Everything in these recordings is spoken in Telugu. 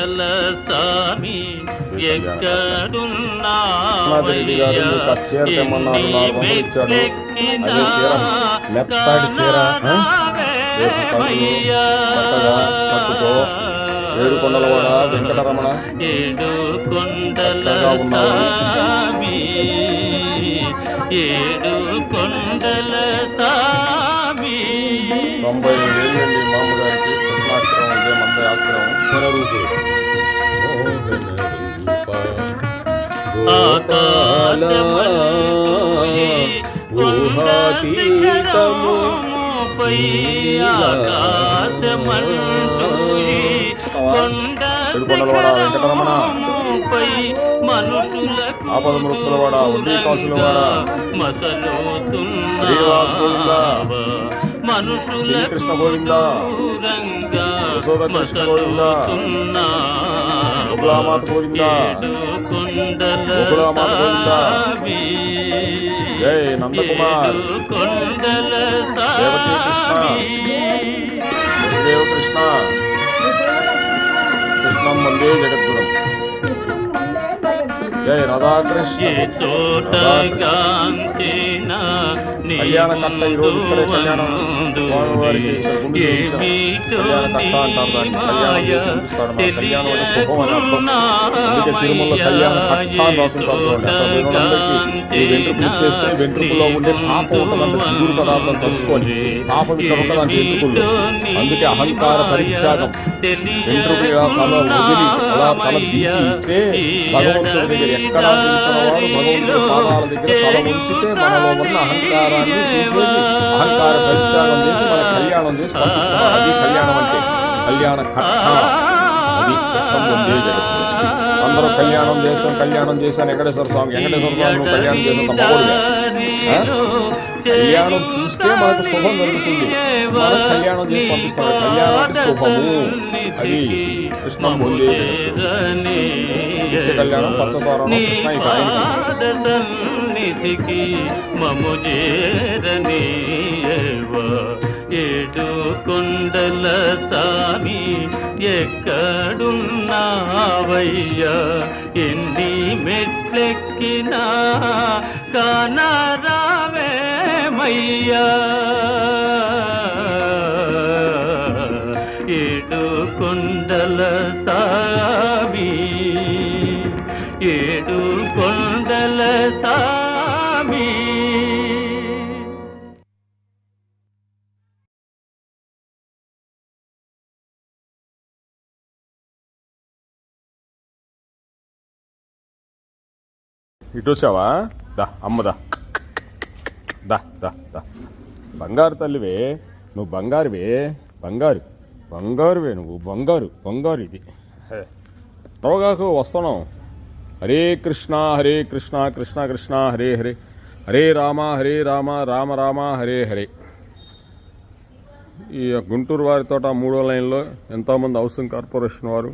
స్వామి ఎక్కడున్నా రెడ్డి గారు మీకు చీర తెమ్మన్నారు నాలుగు వందలు ఇచ్చాడు. అదే చీర మెత్తటి చీర చక్కగా కట్టుకో ఏడు కొండలవాడ వెంకటరమణ. చక్కగా ఉన్నావు. స్వామి స్వామి తొంభై ఏళ్ళండి కృష్ణాశ్రమం ఇదే మంద ఆశ్రమం రూపు ఊహాతీతము ఏడుకొండలవాడ వెంకటరమణ ఆపద మృక్కులవాడ వడ్డీ కాసులవాడ శ్రీనివాస గోవింద శ్రీకృష్ణ గోవింద కృష్ణ గోవింద గోకులామాత గోవింద. గోకులామాత గోవింద. జై నందకుమార్. దేవకీ కృష్ణ. వసుదేవ కృష్ణ. కృష్ణం వందే జగద్గురం. జై రాధాకృష్ణ. కళ్యాణ కట్ట ఈ రోజు ఇక్కడే కళ్యాణం స్వామివారికి ఇక్కడ గుండు చేయించాం. కళ్యాణ కట్ట అంటారు దాన్ని. కళ్యాణం చేసి పంపిస్తాడు మన కళ్యాణం అంటే శుభం అని అర్థం. అందుకే తిరుమల కళ్యాణ కట్ట అని రాసుంటారు చూడండి. అక్కడ పోయిన వాళ్ళందరికీ ఈ వెంట్రుకలు ఇచ్చేస్తే వెంట్రుకల్లో ఉండే పాపం ఉంటుందంటే జిగురు పదార్థం కలుసుకొని పాపం ఇక్కడ ఉంటుంది అంటే వెంట్రుకల్లో. అందుకే అహంకార పరిత్యాగం. వెంట్రుకలు ఇలా తల వదిలి అలా తల దించి ఇస్తే భగవంతుడి దగ్గర ఎక్కడ వాడు భగవంతుడి పాదాల దగ్గర తల ఉంచితే మనలో ఉన్న అహంకారాన్ని తీసేసి అహంకార పరిత్యాగం చేసి మన కళ్యాణం చేసి పంపిస్తున్నారు. అది కళ్యాణం అంటే కళ్యాణ కట్ట. అది జగత్తు. అందరూ కళ్యాణం చేసాం కళ్యాణం చేశాను వెంకటేశ్వర స్వామి వెంకటేశ్వర స్వామి కళ్యాణం మగోడుగా ఆ? కళ్యాణం చూస్తే మనకు శుభం జరుగుతుంది. మనం కళ్యాణం చేసి పంపిస్తాడు కళ్యాణం శుభము. అది కృష్ణం పొందే నిత్య కళ్యాణం పచ్చతోరణం కృష్ణ సన్నిధికి మము చేరని ఏడు కొండల సామి ఎక్కడున్నావయ్యా? ఎన్ని మెట్లెక్కినా కానరావేమయ్యా? ఏడు కొండల సామి ఏడు కొండల సామి ఇటు వచ్చావా దా అమ్మదా దా. దా దా బంగారు తల్లివే నువ్వు బంగారువే బంగారు. బంగారువే నువ్వు బంగారు బంగారు ఇది. త్వరగాకు వస్తున్నాం. హరే కృష్ణ హరే కృష్ణ కృష్ణ కృష్ణ హరే హరే. హరే రామ హరే రామ రామ రామ హరే హరే. ఈ గుంటూరు వారి తోట మూడో లైన్లో ఎంతోమంది హౌసింగ్ కార్పొరేషన్ వారు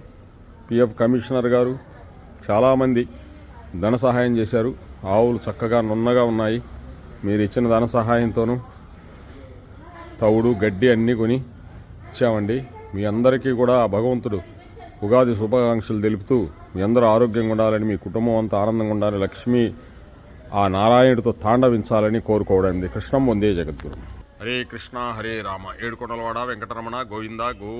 పిఎఫ్ కమిషనర్ గారు చాలామంది. ధన సహాయం చేశారు. ఆవులు చక్కగా నున్నగా ఉన్నాయి. మీరు ఇచ్చిన ధన సహాయంతోనూ తవుడు గడ్డి అన్నీ కొని ఇచ్చామండి. మీ అందరికీ కూడా భగవంతుడు ఉగాది శుభాకాంక్షలు తెలుపుతూ మీ అందరూ ఆరోగ్యంగా ఉండాలని మీ కుటుంబం అంతా ఆనందంగా ఉండాలి లక్ష్మి ఆ నారాయణుడితో తాండవించాలని కోరుకోవడం కృష్ణం వందే జగద్గురు. హరే కృష్ణ హరే రామ. ఏడుకొండలవాడ వెంకటరమణ గోవింద గో